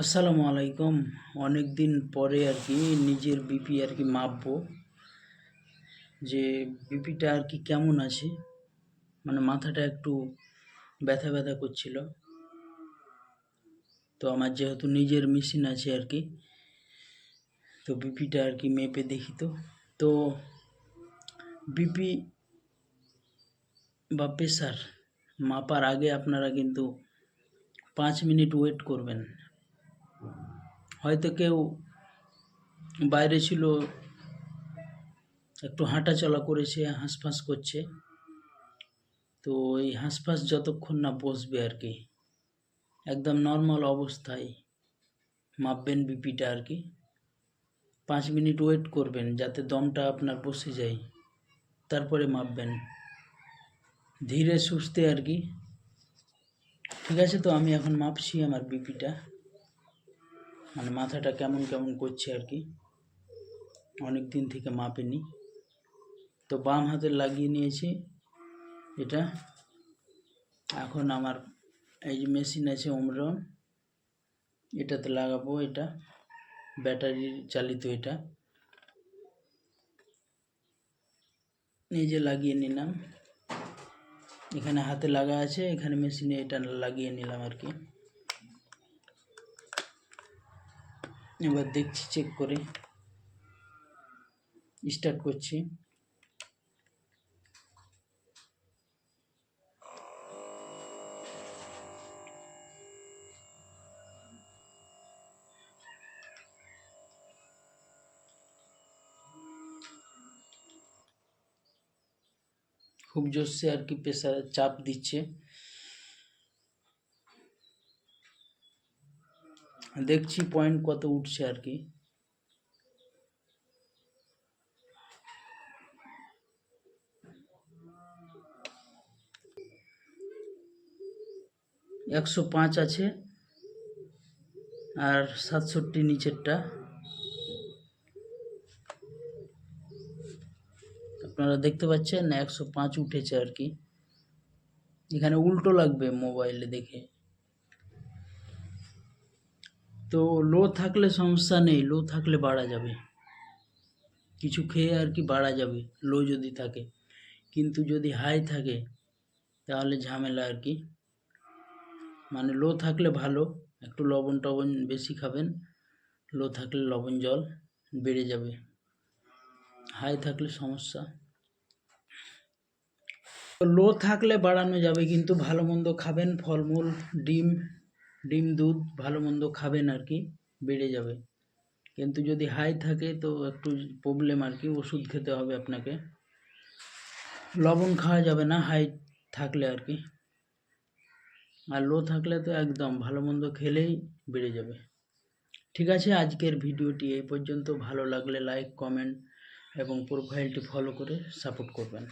আসসালামু আলাইকুম। অনেক দিন পরে আর কি নিজের বিপি আর কি মাপবো। যে বিপিটা আর কি কেমন আছে? মানে মাথাটা একটু ব্যথা ব্যথা করছিল। তো আমার যেহেতু নিজের মেশিন আছে আর কি, তো বিপিটা আর কি মেপে দেখি তো। তো বিপি বা প্রেশার মাপার আগে আপনারা কিন্তু পাঁচ মিনিট ওয়েট করবেন। হয়তো কেউ বাইরে ছিল, একটু হাঁটা চলা করেছে হাঁসফাঁস করছে। তো এই হাঁসফাঁস যতক্ষণ না বসবে আর কি, একদম নর্মাল অবস্থায় মাপবেন বিপিটা আর কি। পাঁচ মিনিট ওয়েট করবেন যাতে দমটা আপনার বসে যায়, তারপরে মাপবেন। ধীরে সুস্থে আর কি। ঠিক আছে, তো আমি এখন মাপছি আমার বিপিটা মানে মাথাটা কেমন কেমন করছে আর কি। অনেক দিন থেকে মাপেনি। তো বাম হাতে লাগিয়ে নিয়েছি এটা। এখন আমার এই যে মেশিন আছে ওমরন এটাতে লাগাবো এটা। ব্যাটারি চালিত এটা। নিজে লাগিয়ে নিলাম। এখানে হাতে লাগা আছে, এখানে মেশিনে এটা লাগিয়ে নিলাম আর কি। এবার দেখছি চেক করে স্টার্ট করছি খুব জোরসে আর কি প্রেসার চাপ দিচ্ছে দেখছি পয়েন্ট কত উঠছে আর কি। একশো পাঁচ আছে আর সাতষট্টি নিচেরটা। আপনারা দেখতে পাচ্ছেন একশো পাঁচ উঠেছে আর কি। এখানে উল্টো লাগবে মোবাইলে দেখে। তো লো থাকলে সমস্যা নেই, লো থাকলে বাড়া যাবে। কিছু খেয়ে আর কি বাড়া যাবে, লো যদি থাকে। কিন্তু যদি হাই থাকে, তাহলে ঝামেলা আর কি। মানে লো থাকলে ভালো, একটু লবণ টবণ বেশি খাবেন, লো থাকলে লবণ জল বেড়ে যাবে। হাই থাকলে সমস্যা। লো থাকলে বাড়ানো যাবে, কিন্তু ভালো মন্দ খাবেন, ফলমূল, ডিম ডিম দুধ ভালো মন্দ খাবেন আর কি, বেড়ে যাবে। কিন্তু যদি হাই থাকে তো একটু প্রবলেম আর কি, ওষুধ খেতে হবে আপনাকে। লবণ খাওয়া যাবে না হাই থাকলে আর কি। আর লো থাকলে তো একদম ভালো মন্দ খেলেই বেড়ে যাবে। ঠিক আছে, আজকের ভিডিওটি এই পর্যন্ত। ভালো লাগলে লাইক কমেন্ট এবং প্রোফাইলটি ফলো করে সাপোর্ট করবেন।